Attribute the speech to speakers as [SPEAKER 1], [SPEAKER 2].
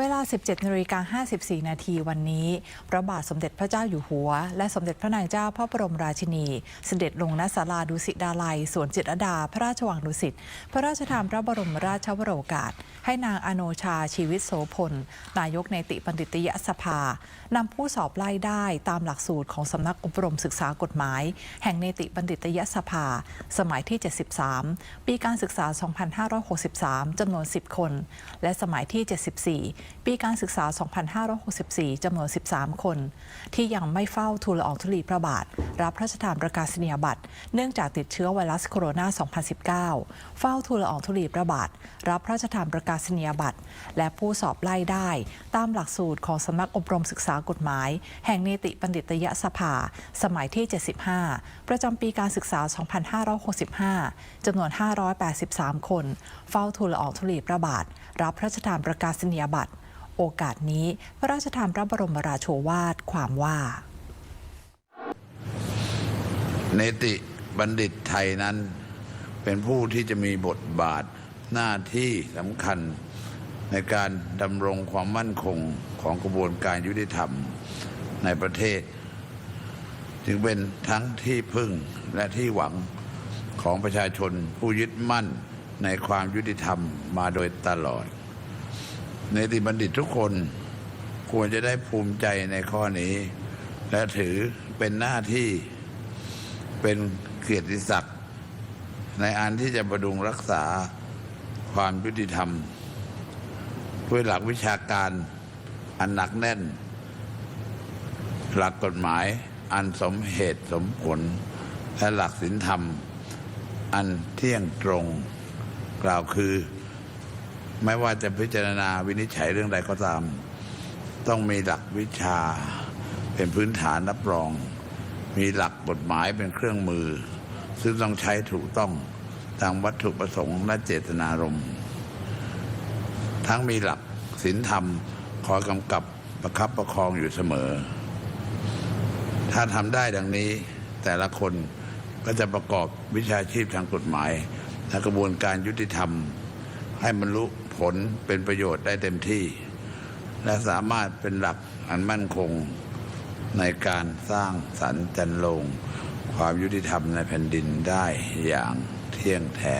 [SPEAKER 1] เวลา 17นาฬิกา54 นาทีวันนี้ พระบาทสมเด็จพระเจ้าอยู่หัว และสมเด็จพระนางเจ้าพระบรมราชินี เสด็จลงณศาลาดุสิตดาลัย สวนจิตรดา พระราชวังดุสิต พระราชทานพระบรมราชวโรกาส ให้นางอโนชาชีวิตโสพล นายกในติบัณฑิตยสภา นำผู้สอบไล่ได้ตามหลักสูตรของสำนักอบรมศึกษากฎหมาย แห่งเนติบัณฑิตยสภา สมัยที่ 73 ปีการศึกษา 2563จำนวน 10 คน และสมัยที่ 74ปีการศึกษา 2564 จำนวน 13 คน ที่ยังไม่เฝ้าทูลอองธุลีพระบาท รับพระราชทานประกาศนียบัตร เนื่องจากติดเชื้อไวรัสโคโรนา 2019 เฝ้าทูลอองธุลีพระบาท รับพระราชทานประกาศนียบัตร และผู้สอบไล่ได้ ตามหลักสูตรของสำนักอบรมศึกษากฎหมาย แห่งเนติบัณฑิตยสภา สมัยที่ 75 ประจำปีการศึกษา 2565 จำนวน 583 คน เฝ้าทูลอองธุลีพระบาท รับพระราชทานประกาศนียบัตร โอกาสนี้ พระราชทานพระบรมราโชวาทความว่า
[SPEAKER 2] เนติบัณฑิตไทยนั้น เป็นผู้ที่จะมีบทบาทหน้าที่สำคัญในการดำรงความมั่นคงของกระบวนการยุติธรรมในประเทศ จึงเป็นทั้งที่พึ่งและที่หวังของประชาชนผู้ยึดมั่นในความยุติธรรมมาโดยตลอด เนติบัณฑิตทุกคนควรจะได้ภูมิใจในข้อนี้ และถือเป็นหน้าที่เป็นเกียรติศักดิ์ในอันที่จะประดุงรักษาความยุติธรรมด้วยหลักวิชาการอันหนักแน่น หลักกฎหมายอันสมเหตุสมผล และหลักศีลธรรม อันเที่ยงตรงกล่าวคือ ไม่ว่าจะพิจารณาวินิจฉัยเรื่องใดก็ตาม ต้องมีหลักวิชาเป็นพื้นฐานรับรอง มีหลักกฎหมายเป็นเครื่องมือ ซึ่งต้องใช้ถูกต้องตามวัตถุประสงค์และเจตนารมณ์ทั้งมีหลักศีลธรรมคอยกำกับประคับประคองอยู่เสมอ ถ้าทำได้ดังนี้แต่ละคนก็จะประกอบวิชาชีพทางกฎหมายและกระบวนการยุติธรรม ให้มันรู้ผลเป็นประโยชน์ได้เต็มที่ และสามารถเป็นหลักอันมั่นคงในการสร้างสรรค์จันลง ความยุติธรรมในแผ่นดินได้อย่างเที่ยงแท้